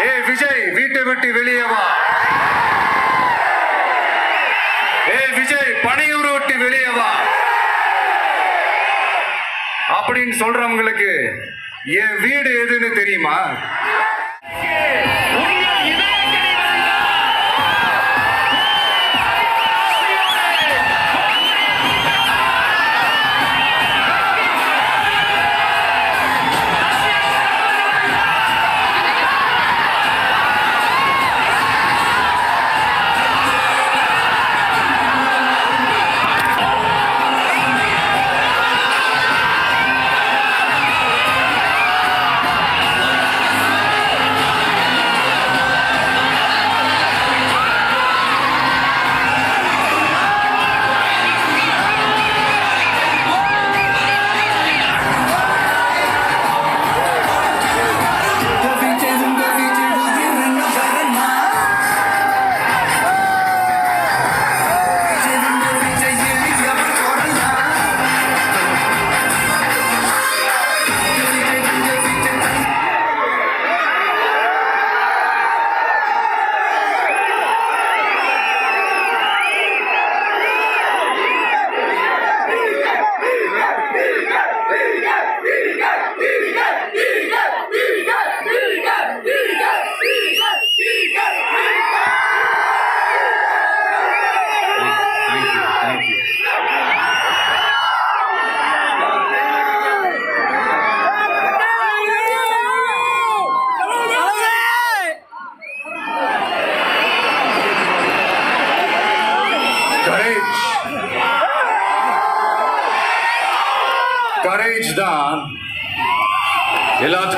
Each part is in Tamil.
ஏ விஜய் வீட்டை விட்டு வெளியே வா. ஏ விஜய் பனையூர் விட்டு வெளியே வா. அப்படின்னு சொல்றவங்களுக்கு என் வீடு எதுன்னு தெரியுமா?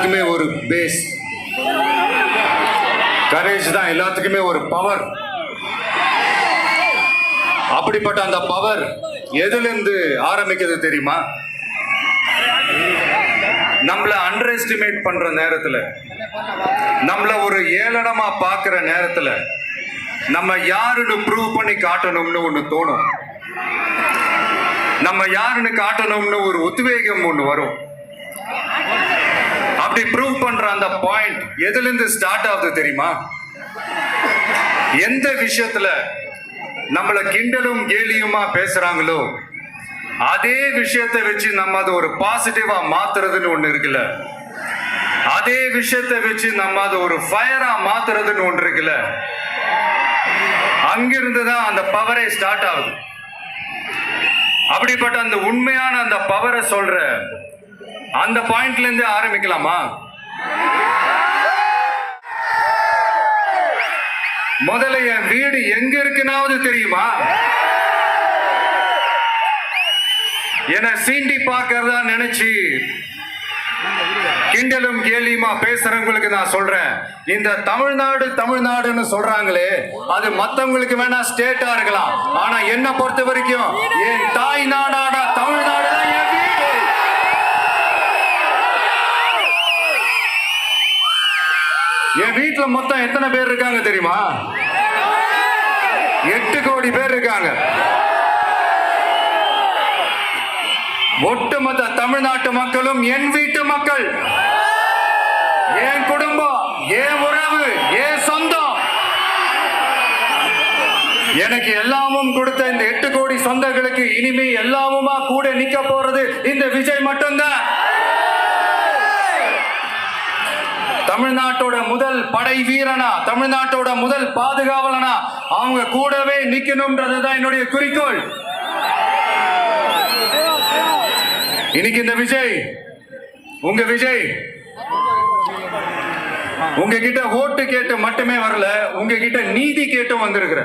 எல்லாத்துக்குமே ஒரு பேஸ் கரேஜ் தான் எல்லாத்துக்குமே ஒரு பவர் அப்படிப்பட்ட அந்த பவர் எதுலேருந்து ஆரம்பிக்கிறது தெரியுமா? நம்மள அண்டர் எஸ்டிமேட் பண்ற நேரத்துல நம்மள ஒரு ஏளனமா பார்க்குற நேரத்துல நம்ம யாருன்னு ப்ரூவ் பண்ணி காட்டணும்னு ஒன்று தோணும். நம்ம யாருன்னு காட்டணும்னு ஒரு உத்வேகம் ஒன்று வரும். அப்படி ப்ரூவ் பண்ற அந்த பாயிண்ட் எதுல இருந்து ஸ்டார்ட் ஆகுது தெரியுமா? எந்த விஷயத்துல நம்மள கிண்டலும் கேலியுமா பேசுறாங்களோ அதே விஷயத்தை வச்சு நம்ம அதை ஒரு பாசிட்டிவா மாத்துறதுன்னு ஒண்ணு இருக்குல்ல. அதே விஷயத்தை வச்சு நம்ம அதை ஒரு ஃபயரா மாத்துறதுன்னு ஒன்று இருக்குல்ல. அங்கிருந்து தான் அந்த பவரே ஸ்டார்ட் ஆகுது. அப்படிப்பட்ட அந்த உண்மையான அந்த பவரை சொல்ற அந்த பாயிண்ட்ல இருந்து ஆரம்பிக்கலாமா? முதல்ல என் வீடு எங்க இருக்குனாவது தெரியுமா? என சீண்டி பார்க்கறதா நினைச்சு கிண்டலும் கேலியுமா பேசுறவங்களுக்கு நான் சொல்றேன். இந்த தமிழ்நாடு தமிழ்நாடுன்னு சொல்றாங்களே அது மத்தவங்களுக்கு வேணா ஸ்டேட்டா இருக்கலாம். ஆனா என்ன பொறுத்த வரைக்கும் என் தாய் நாடாடா தமிழ்நாடு என் வீட்டுல மொத்தம் எத்தனை பேர் இருக்காங்க தெரியுமா? எட்டு கோடி பேர் இருக்காங்க. ஒட்டுமொத்த தமிழ்நாட்டு மக்களும் என் வீட்டு மக்கள். என் குடும்பம் என் உறவு என் சொந்தம். எனக்கு எல்லாமும் கொடுத்த இந்த எட்டு கோடி சொந்தங்களுக்கு இனிமே எல்லாமுமா கூட நிக்க போறது இந்த விஜய் மட்டும்தான். தமிழ்நாட்டோட முதல் படை வீரனா தமிழ்நாட்டோட முதல் பாதுகாவலனா அவங்க கூடவே நிக்கணும்ன்றதுதான் என்னுடைய குறிக்கோள். இன்னைக்கு இந்த விஜய் உங்க விஜய் உங்ககிட்ட ஓட்டு கேட்டு மட்டுமே வரல உங்ககிட்ட நீதி கேட்டும் வந்திருக்கிற.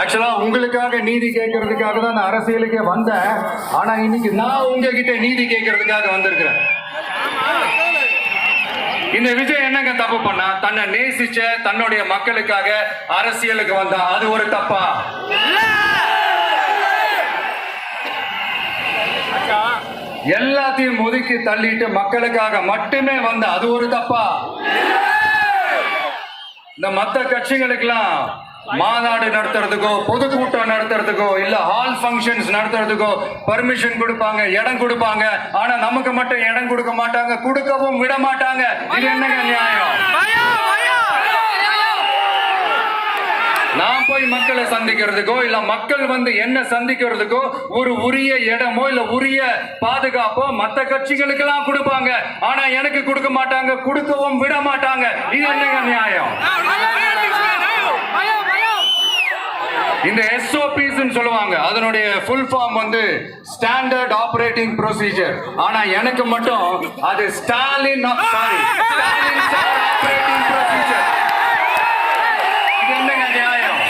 ஆக்சுவலா உங்களுக்காக நீதி கேட்கறதுக்காக தான் நான் அரசியலுக்கே வந்தேன். ஆனா இன்னைக்கு நான் உங்ககிட்ட நீதி கேட்கறதுக்காக வந்திருக்கிறேன். இந்த விஜய் என்னங்க தப்பு பண்ணா? தன்னை நேசிச்ச தன்னுடைய மக்களுக்காக அரசியலுக்கு வந்தா. அது ஒரு தப்பா? எல்லாத்தையும் ஒதுக்கி தள்ளிட்டு மக்களுக்காக மட்டுமே வந்த அது ஒரு தப்பா? இந்த மத்த கட்சிகளுக்கெல்லாம் மாநாடு நடத்துறதுக்கோ பொதுக்கூட்டம் நடத்துறதுக்கோ இல்ல ஹால் ஃபங்க்ஷன்ஸ் நடத்துறதுக்கோ பர்மிஷன் கொடுப்பாங்க இடம் கொடுப்பாங்க. ஆனா நமக்கு மட்டும் இடம் கொடுக்க மாட்டாங்க கொடுக்கவும் விட மாட்டாங்க. இது என்னங்க நியாயம்? நான் போய் மக்களை சந்திக்கிறதுக்கோ இல்ல மக்கள் வந்து என்ன சந்திக்கிறதுக்கோ ஒரு உரிய இடமோ இல்ல உரிய பாதுகாப்போ மத்த கட்சிகளுக்கெல்லாம் கொடுப்பாங்க. ஆனா எனக்கு கொடுக்க மாட்டாங்க கொடுக்கவும் விட மாட்டாங்க. இது என்னங்க நியாயம்? இந்த எஸ்ஓபிஸ் சொல்லுவாங்க. அதனுடைய ஃபுல் ஃபார்ம் வந்து ஸ்டாண்டர்ட் ஆபரேட்டிங் ப்ரொசீஜர் ஆனா எனக்கு மட்டும் அது Stalin sorry Stalin operating procedure இது என்னங்க நியாயம்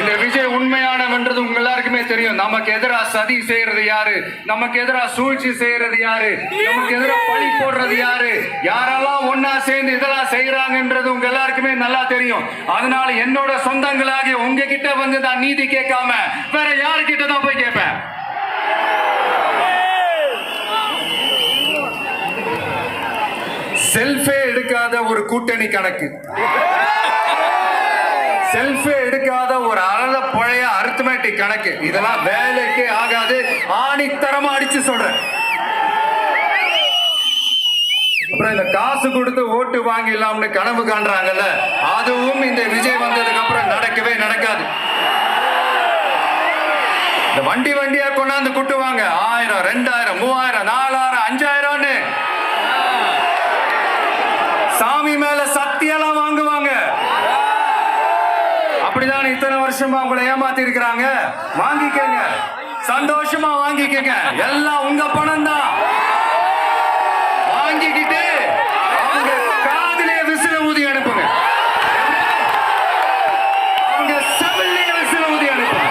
இந்த விஜய் உண்மையானவன்றது உங்க எல்லாருக்குமே தெரியும் நமக்கு எதிரா சதி செய்யறது யாரு? நமக்கு எதிரா சூழ்ச்சி செய்யறது யாரு? நமக்கு எதிரா பழி போடுறது யாரு? யாரெல்லாம் ஒன்னா சேர்ந்து இதெல்லாம் செய்யறாங்கன்றது உங்க எல்லாருக்குமே நல்லா தெரியும். அதனால என்னோட சொந்தங்களாகி உங்ககிட்ட வந்து நான் நீதி கேட்காம வேற யாருக்கிட்ட தான் போய் கேட்பேன்? செல்ஃபே எடுக்காத ஒரு கூட்டணி கணக்கு. செல்ஃபி எடுக்காத ஒரு அறத பழைய அர்த்தமேட்டிக் கணக்கு. இதெல்லாம் வேலைக்கே ஆகாது. ஆணித்தரமா அடிச்சு சொல்றேன். அப்புறம் இந்த காசு கொடுத்து ஓட்டு வாங்கிடலாம்னு கனவு காண்றாங்கல்ல அதுவும் இந்த விஜய் வந்ததுக்கு அப்புறம் நடக்கவே நடக்காது. இந்த வண்டி வண்டியா கொண்டாந்து குட்டுவாங்க ஆயிரம் ரெண்டாயிரம் மூவாயிரம் நாலாயிரம் அஞ்சாயிரம்னு. சாமி மேல தான் இத்தனை வருஷமா உங்களை ஏமாத்தி இருக்கிறாங்க வாங்கிக்கங்க. சந்தோஷமா வாங்கிக்கங்க. எல்லாம் உங்க பணம் தான் வாங்கிக்கிட்டு அவங்க காதிலே விசில ஊதி அனுப்புங்க அவங்க செவிலே விசில ஊதி அனுப்புங்க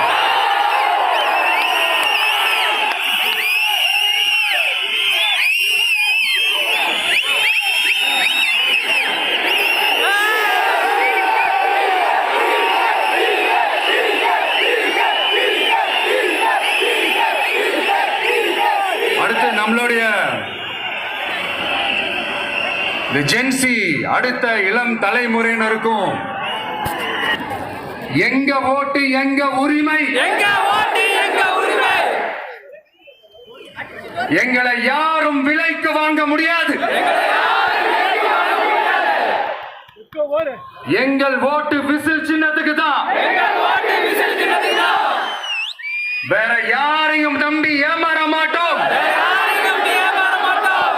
அடுத்து நம்மளுடைய ஜென்சி அடுத்த இளம் தலைமுறையினருக்கும் எங்க ஓட்டு எங்க உரிமை? எங்க ஓட்டு எங்க உரிமை? எங்களை யாரும் விலைக்கு வாங்க முடியாது. எங்கள் ஓட்டு விசில் சின்னத்துக்கு தான். வேற யாரையும் நம்பி ஏமாற மாட்டோம் யாரையும் நம்பி ஏமாற மாட்டோம்.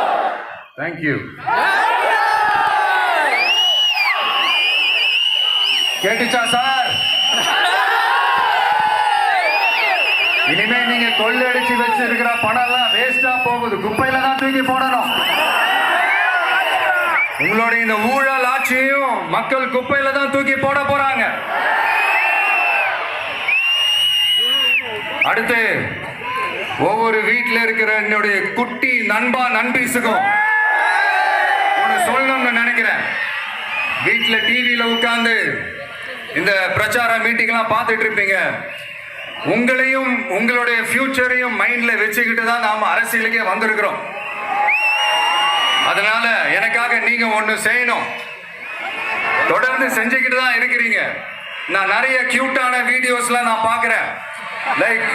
தேங்க்யூ கேட்டுச்சா சார் இனிமே நீங்க கொள்ளடிச்சு வச்சிருக்கிற பணம் எல்லாம் வேஸ்டா போகுது. குப்பையில தான் தூக்கி போடணும். உங்களுடைய இந்த ஊழல் ஆட்சியையும் மக்கள் குப்பையில தான் தூக்கி போட போறாங்க. அடுத்து ஒவ்வொரு வீட்டில் இருக்கிற என்னுடைய குட்டி நண்பா நண்பீஸுக்கும் சொல்லணும்னு நினைக்கிறேன். வீட்டில் டிவியில் உட்காந்து இந்த பிரச்சார மீட்டிங்லாம் பார்த்துட்டு இருப்பீங்க உங்களையும் உங்களுடைய ஃபியூச்சரையும் மைண்டில் வச்சுக்கிட்டு தான் நாம் அரசியலுக்கே வந்திருக்கிறோம். அதனால எனக்காக நீங்கள் ஒன்று செய்யணும். தொடர்ந்து செஞ்சுக்கிட்டு தான் இருக்கிறீங்க. நான் நிறைய கியூட்டான வீடியோஸ்லாம் நான் பார்க்குறேன். லைக்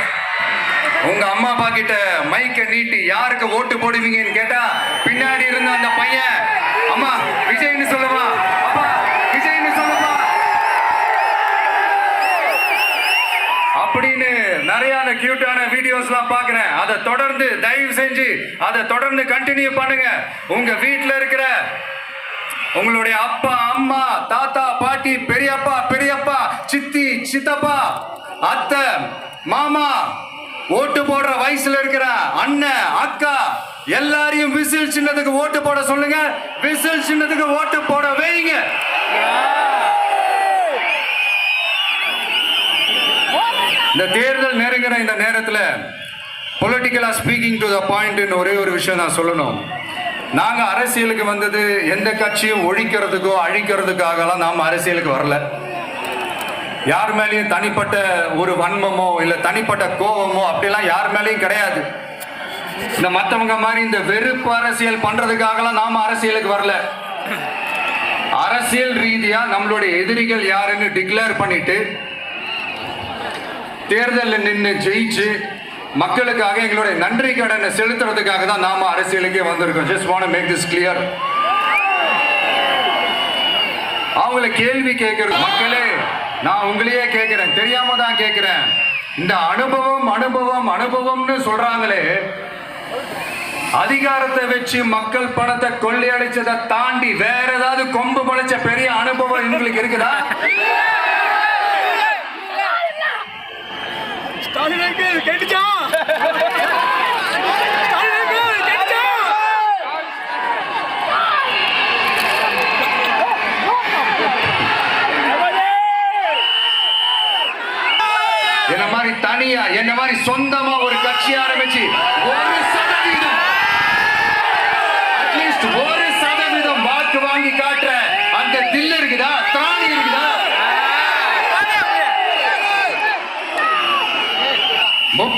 உங்க அம்மா அப்பா கிட்ட மைக்க நீட்டி யாருக்கு ஓட்டு போடுவீங்கன்னு கேட்டா பின்னாடி இருந்த அந்த பையன் அம்மா விஜய்னு சொல்லுமா அப்பா விஜய்னு சொல்லுமா அப்படின்னு நிறைய அந்த கியூட்டான வீடியோஸ்லாம் பார்க்குறேன். அதை தொடர்ந்து தயவு செஞ்சு அதை தொடர்ந்து கண்டினியூ பண்ணுங்க. உங்க வீட்டில் இருக்கிற உங்களுடைய அப்பா அம்மா தாத்தா பாட்டி பெரியப்பா பெரியப்பா சித்தி சித்தப்பா அத்தை மாமா ஓட்டு போடுற வயசுல இருக்கிற அண்ணன் அக்கா எல்லாரையும் விசில் சின்னதுக்கு ஓட்டு போட சொல்லுங்க. விசில் சின்னதுக்கு ஓட்டு போட வைங்க. இந்த தேர்தல் நெருங்கிற இந்த நேரத்தில் பொலிட்டிக்கலாக ஸ்பீக்கிங் டு த பாயிண்ட்னு ஒரே ஒரு விஷயம் நான் சொல்லணும். நாங்கள் அரசியலுக்கு வந்தது எந்த கட்சியும் ஒழிக்கிறதுக்கோ அழிக்கிறதுக்காகலாம் நாம் அரசியலுக்கு வரல. யார் மேலேயும் தனிப்பட்ட ஒரு வன்மமோ இல்லை தனிப்பட்ட கோபமோ அப்படிலாம் யார் மேலேயும் கிடையாது. இந்த மத்தவங்க மாதிரி இந்த வெறுப்பு அரசியல் பண்றதுக்காகலாம் நாம அரசியலுக்கு வரல. அரசியல் ரீதியா நம்மளுடைய எதிரிகள் யாருன்னு டிக்ளேர் பண்ணிட்டு தேர்தலில் நின்று ஜெயிச்சு மக்களுக்காக எங்களுடைய நன்றி கடனை செலுத்துறதுக்காக தான் நாம அரசியலுக்கே வந்திருக்கோம். Just want make this clear அவங்கள கேள்வி கேட்கறது மக்களே நான் உங்களையே கேட்கிறேன் தெரியாம தான் கேட்கிறேன் இந்த அனுபவம் அனுபவம் அனுபவம்னு சொல்றாங்களே அதிகாரத்தை வச்சு மக்கள் பணத்தை கொள்ளையடிச்சதை தாண்டி வேற ஏதாவது கொம்பு முளைச்ச பெரிய அனுபவம் எங்களுக்கு இருக்குதா? கேட்டுச்சா ஸ்டாலின் அங்கிள் கேட்டுச்சா என்ன மாதிரி தனியா என்ன மாதிரி சொந்தமா ஒரு கட்சி ஆரம்பிச்சு ஒரு சதவீதம் அட்லீஸ்ட் ஒரு சதவீதம் வாக்கு வாங்கி காட்டுற அந்த தில் இருக்குதா திராணி இருக்குதா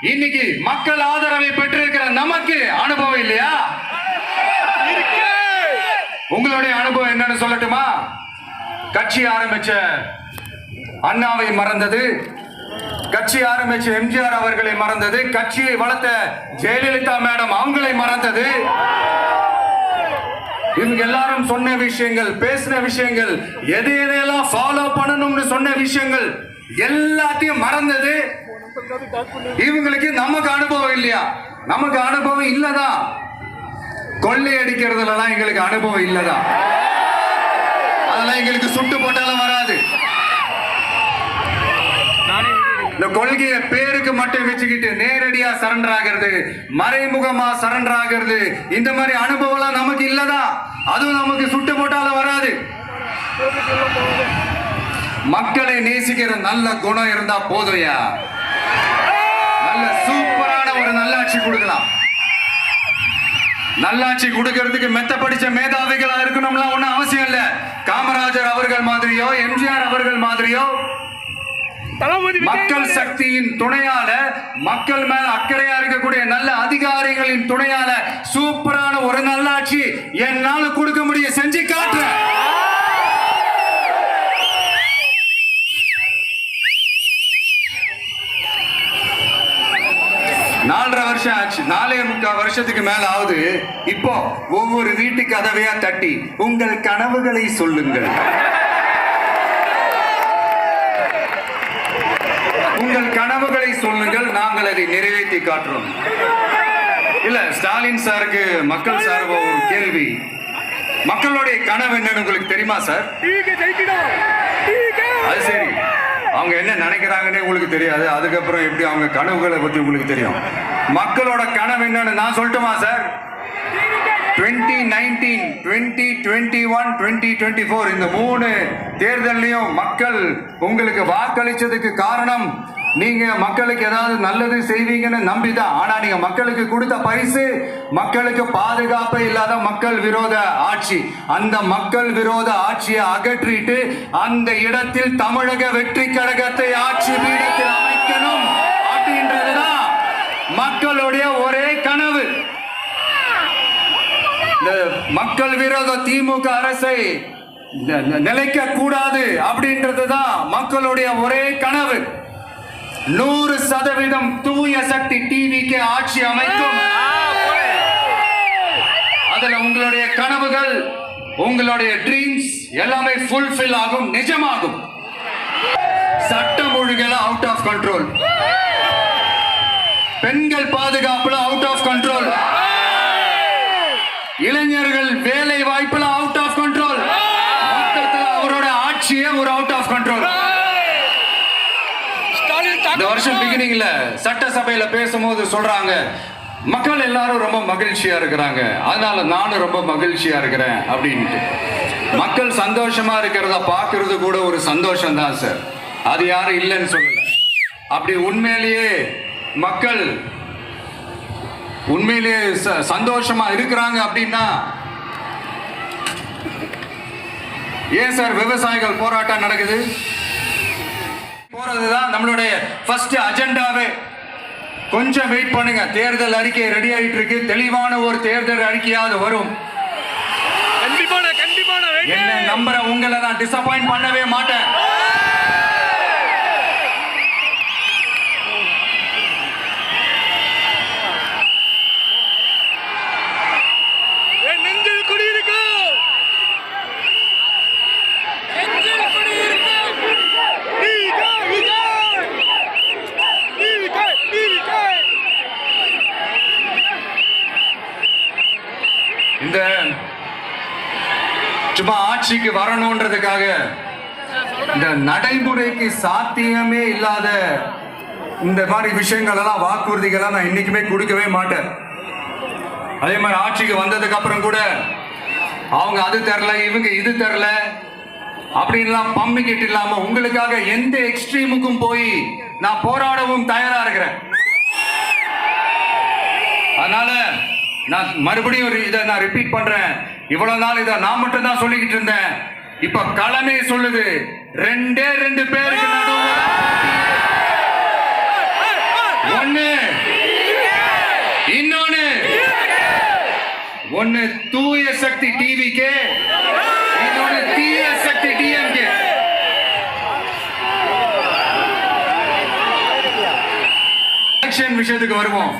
இன்னைக்கு மக்கள் ஆதரவை பெற்றிருக்கிற நமக்கு அனுபவம் இல்லையா? உங்களுடைய அனுபவம் என்னன்னு சொல்லட்டுமா? கட்சி ஆரம்பிச்ச அண்ணாவை மறந்தது. கட்சி ஆரம்பிச்ச எம்ஜிஆர் அவர்களை மறந்தது. கட்சியை வளர்த்த ஜெயலலிதா மேடம் அவங்களை மறந்தது. இவங்க எல்லாரும் சொன்ன விஷயங்கள் பேசின விஷயங்கள் எது எதையெல்லாம் ஃபாலோ பண்ணணும்னு சொன்ன விஷயங்கள் எல்லாத்தையும் மறந்தது. இவங்களுக்கு நமக்கு அனுபவம் இல்லையா? நமக்கு அனுபவம் இல்லதா? கொள்ளை அடிக்கிறதுலலாம் எங்களுக்கு அனுபவம் இல்லதா? அதெல்லாம் எங்களுக்கு சுட்டு போட்டாலும் வராது. இந்த கொள்கையை பேருக்கு மட்டும் வச்சுக்கிட்டு நேரடியா சரண்டர் ஆகிறது மறைமுகமா சரண்டர் ஆகிறது இந்த மாதிரி அனுபவம்லாம் நமக்கு இல்லதா அதுவும் நமக்கு சுட்டு போட்டாலும் வராது. மக்களை நேசிக்கிற நல்ல குணம் இருந்தா போதும்யா. நல்ல சூப்பரான ஒரு நல்லாட்சி கொடுக்கலாம். நல்லாட்சி கொடுக்கறதுக்கு மெத்த படிச்ச மேதாவிகளா இருக்கணும்லாம் ஒன்றும் அவசியம் இல்லை. காமராஜர் அவர்கள் மாதிரியோ எம்ஜிஆர் அவர்கள் மாதிரியோ மக்கள் சக்தியின் துணையால மக்கள் மேல அக்கறையா இருக்கக்கூடிய நல்ல அதிகாரிகளின் துணையால சூப்பரான ஒரு நல்லாட்சி என்னால கொடுக்க முடியும் செஞ்சு காட்டுறேன் நாலரை வருஷம் ஆச்சு. நாலே முக்கால் வருஷத்துக்கு மேல ஆகுது. இப்போ ஒவ்வொரு வீட்டு கதவையா தட்டி உங்கள் கனவுகளை சொல்லுங்கள். உங்கள் கனவுகளை சொல்லுங்கள் நாங்கள் அதை நிறைவேற்றி காட்டுறோம். இல்ல ஸ்டாலின் சாருக்கு மக்கள் சார்பா ஒரு கேள்வி. மக்களுடைய கனவு என்னன்னு உங்களுக்கு தெரியுமா சார்? அது சரி. அவங்க என்ன நினைக்கிறாங்கன்னே உங்களுக்கு தெரியாது. அதுக்கப்புறம் எப்படி அவங்க கனவுகளை பத்தி உங்களுக்கு தெரியும்? மக்களோட கனவு என்னன்னு நான் சொல்லட்டுமா sir? Twenty nineteen twenty twenty one twenty twenty four இந்த மூணு தேர்தல்லையும் மக்கள் உங்களுக்கு வாக்களிச்சதுக்கு காரணம் நீங்க மக்களுக்கு ஏதாவது நல்லது செய்வீங்கன்னு நம்பிதான் ஆனா நீங்க மக்களுக்கு கொடுத்த பரிசு மக்களுக்கு பாதுகாப்பே இல்லாத மக்கள் விரோத ஆட்சி. அந்த மக்கள் விரோத ஆட்சியை அகற்றிட்டு அந்த இடத்தில் தமிழக வெற்றி கழகத்தை ஆட்சி பீடத்தில் அமைக்கணும் அப்படின்றதுதான் மக்களுடைய ஒரே கனவு. இந்த மக்கள் விரோத திமுக அரசை நிலைக்க கூடாது அப்படின்றதுதான் மக்களுடைய ஒரே கனவு. நூறு சதவீதம் தூய சக்தி டிவிக்கு ஆட்சி அமைக்கும். அதுல உங்களுடைய கனவுகள் உங்களுடைய ட்ரீம்ஸ் எல்லாமே ஃபுல்ஃபில் ஆகும் நிஜமாகும். சட்டம் ஒழுங்கெல்லாம் அவுட் ஆஃப் கண்ட்ரோல் பெண்கள் பாதுகாப்புல அவுட் ஆஃப் கண்ட்ரோல் இளைஞர்கள் வேலை வாய்ப்புல அவுட் ஆஃப் கண்ட்ரோல் அவரோட ஆட்சியே ஒரு அவுட் ஆஃப் கண்ட்ரோல் இந்த வருஷம் பிகினிங்ல சட்டசபையில பேசும்போது சொல்றாங்க மக்கள் எல்லாரும் ரொம்ப மகிழ்ச்சியா இருக்கிறாங்க. அதனால நானும் ரொம்ப மகிழ்ச்சியா இருக்கிறேன் அப்படின்ட்டு. மக்கள் சந்தோஷமா இருக்கிறத பாக்குறது கூட ஒரு சந்தோஷம் தான் சார். அது யாரும் இல்லைன்னு சொல்லல. அப்படி உண்மையிலேயே மக்கள் உண்மையிலேயே ச- சந்தோஷமா இருக்கிறாங்க அப்படின்னா ஏன் சார் விவசாயிகள் போராட்டம் நடக்குது? போறதுதான் நம்மளுடைய ஃபர்ஸ்ட் அஜெண்டாவே கொஞ்சம் வெயிட் பண்ணுங்க. தேர்தல் அறிக்கை ரெடி ஆயிட்டு இருக்கு தெளிவான ஒரு தேர்தல் அறிக்கையாவது வரும். என்ன நம்புற உங்களை நான் டிசப்பாயிண்ட் பண்ணவே மாட்டேன். சும்மா ஆட்சிக்கு வரணுன்றதுக்காக. இந்த நடைமுறைக்கு சாத்தியமே இல்லாத இந்த மாதிரி விஷயங்கள் எல்லாம் வாக்குறுதிகளை நான் இன்னைக்குமே கொடுக்கவே மாட்டேன். அதே மாதிரி ஆட்சிக்கு வந்ததுக்கு அப்புறம் கூட அவங்க அது தரல இவங்க இது தரல அப்படின்லாம் பம்பிக்கிட்டு இல்லாம உங்களுக்காக எந்த எக்ஸ்ட்ரீமுக்கும் போய் நான் போராடவும் தயாரா இருக்கிறேன். அதனால நான் மறுபடியும் ஒரு இதை நான் ரிப்பீட் பண்றேன். இவ்வளவு நாள் இதை நான் மட்டும் தான் சொல்லிக்கிட்டு இருந்தேன். இப்ப களமே சொல்லுது. ரெண்டே ரெண்டு பேருக்கு நடுவில் ஒண்ணு இன்னொன்னு ஒண்ணு தூய சக்தி டிவிக்கு இன்னொன்னு தீய சக்தி டிஎம்கே எலெக்ஷன் விஷயத்துக்கு வருவோம்.